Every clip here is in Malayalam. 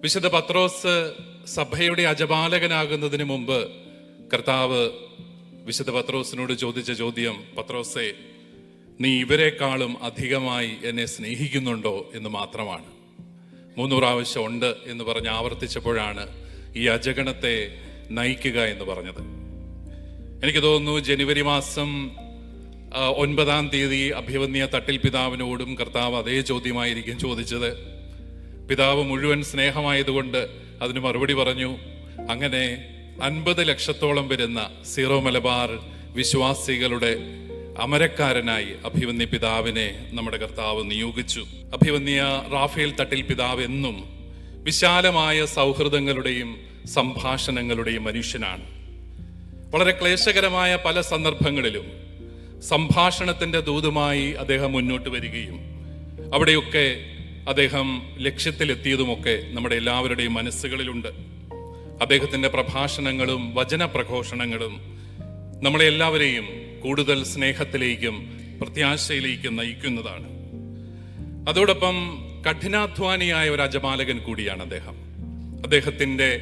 വിശുദ്ധ പത്രോസ് സഭയുടെ അജപാലകനാകുന്നതിന് മുമ്പ് കർത്താവ് വിശുദ്ധ പത്രോസിനോട് ചോദിച്ച ചോദ്യം പത്രോസെ നീ ഇവരെക്കാളും അധികമായി എന്നെ സ്നേഹിക്കുന്നുണ്ടോ എന്ന് മാത്രമാണ്. മൂന്ന് പ്രാവശ്യം ഉണ്ട് എന്ന് പറഞ്ഞ് ആവർത്തിച്ചപ്പോഴാണ് ഈ അജഗണത്തെ നയിക്കുക എന്ന് പറഞ്ഞത്. എനിക്ക് തോന്നുന്നു ജനുവരി മാസം ഒൻപതാം തീയതി അഭിവന്യ തട്ടിൽ പിതാവിനോടും കർത്താവ് അതേ ചോദ്യമായിരിക്കും ചോദിച്ചത്. പിതാവ് മുഴുവൻ സ്നേഹമായതുകൊണ്ട് അതിന് മറുപടി പറഞ്ഞു അങ്ങനെ അൻപത് ലക്ഷത്തോളം വരുന്ന സീറോ മലബാർ വിശ്വാസികളുടെ അമരക്കാരനായി അഭിവന്യ പിതാവിനെ നമ്മുടെ കർത്താവ് നിയോഗിച്ചു. അഭിവന്യ റാഫേൽ തട്ടിൽ പിതാവ് എന്നും വിശാലമായ സൗഹൃദങ്ങളുടെയും സംഭാഷണങ്ങളുടെയും മനുഷ്യനാണ്. വളരെ ക്ലേശകരമായ പല സന്ദർഭങ്ങളിലും സംഭാഷണത്തിന്റെ ദൂതുമായി അദ്ദേഹം മുന്നോട്ട് വരികയും അവിടെയൊക്കെ അദ്ദേഹം ലക്ഷ്യത്തിലെത്തിയതുമൊക്കെ നമ്മുടെ എല്ലാവരുടെയും മനസ്സുകളിലുണ്ട്. അദ്ദേഹത്തിന്റെ പ്രഭാഷണങ്ങളും വചന പ്രഘോഷണങ്ങളും നമ്മളെ എല്ലാവരെയും കൂടുതൽ സ്നേഹത്തിലേക്കും പ്രത്യാശയിലേക്കും നയിക്കുന്നതാണ്. അതോടൊപ്പം കഠിനാധ്വാനിയായ ഒരു അജമാലകൻ കൂടിയാണ് അദ്ദേഹം. അദ്ദേഹത്തിന്റെ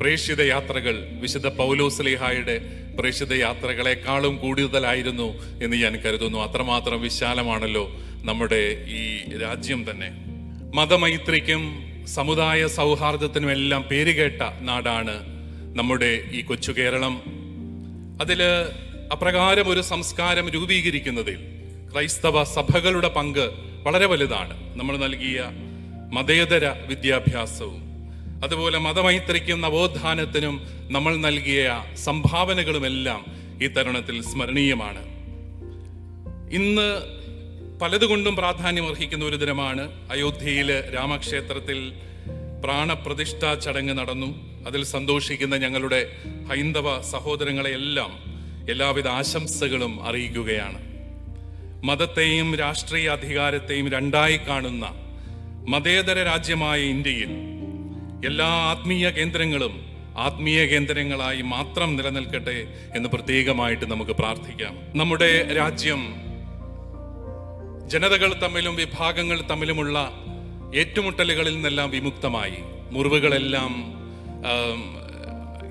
പ്രേക്ഷിത യാത്രകൾ വിശുദ്ധ പൗലോസ്ലിഹായുടെ പ്രേക്ഷിത യാത്രകളെക്കാളും കൂടുതലായിരുന്നു എന്ന് ഞാൻ കരുതുന്നു. അത്രമാത്രം വിശാലമാണല്ലോ നമ്മുടെ ഈ രാജ്യം തന്നെ. മതമൈത്രിക്കും സമുദായ സൗഹാർദ്ദത്തിനും എല്ലാം പേരുകേട്ട നാടാണ് നമ്മുടെ ഈ കൊച്ചു കേരളം. അതിൽ അപ്രകാരം ഒരു സംസ്കാരം രൂപീകരിക്കുന്നതിൽ ക്രൈസ്തവ സഭകളുടെ പങ്ക് വളരെ വലുതാണ്. നമ്മൾ നൽകിയ മതേതര വിദ്യാഭ്യാസവും അതുപോലെ മതമൈത്രിക്കും നവോത്ഥാനത്തിനും നമ്മൾ നൽകിയ സംഭാവനകളുമെല്ലാം ഈ തരുണത്തിൽ സ്മരണീയമാണ്. ഇന്ന് പലതുകൊണ്ടും പ്രാധാന്യം അർഹിക്കുന്ന ഒരു ദിനമാണ് അയോധ്യയിലെ രാമക്ഷേത്രത്തിൽ പ്രാണപ്രതിഷ്ഠാ ചടങ്ങ് നടന്നു. അതിൽ സന്തോഷിക്കുന്ന ഞങ്ങളുടെ ഹൈന്ദവ സഹോദരങ്ങളെയെല്ലാം എല്ലാവിധ ആശംസകളും അറിയിക്കുകയാണ്. മതത്തെയും രാഷ്ട്രീയ അധികാരത്തെയും രണ്ടായി കാണുന്ന മതേതര രാജ്യമായ ഇന്ത്യയിൽ എല്ലാ ആത്മീയ കേന്ദ്രങ്ങളും ആത്മീയ കേന്ദ്രങ്ങളായി മാത്രം നിലനിൽക്കട്ടെ എന്ന് പ്രത്യേകമായിട്ട് നമുക്ക് പ്രാർത്ഥിക്കാം. നമ്മുടെ രാജ്യം ജനതകൾ തമ്മിലും വിഭാഗങ്ങൾ തമ്മിലുമുള്ള ഏറ്റുമുട്ടലുകളിൽ നിന്നെല്ലാം വിമുക്തമായി. മുറിവുകളെല്ലാം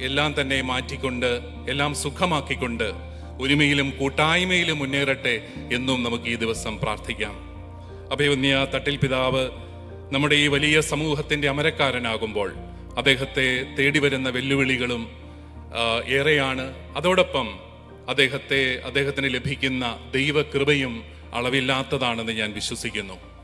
എല്ലാം തന്നെ മാറ്റിക്കൊണ്ട് എല്ലാം സുഖമാക്കിക്കൊണ്ട് ഒരുമയിലും കൂട്ടായ്മയിലും മുന്നേറട്ടെ എന്നും നമുക്ക് ഈ ദിവസം പ്രാർത്ഥിക്കാം. അഭയവന്യ തട്ടിൽ പിതാവ് നമ്മുടെ ഈ വലിയ സമൂഹത്തിന്റെ അമരക്കാരനാകുമ്പോൾ അദ്ദേഹത്തെ തേടി വരുന്ന വെല്ലുവിളികളും ഏറെയാണ്. അതോടൊപ്പം അദ്ദേഹത്തെ അദ്ദേഹത്തിന് ലഭിക്കുന്ന ദൈവകൃപയും അളവില്ലാത്തതാണെന്ന് ഞാൻ വിശ്വസിക്കുന്നു.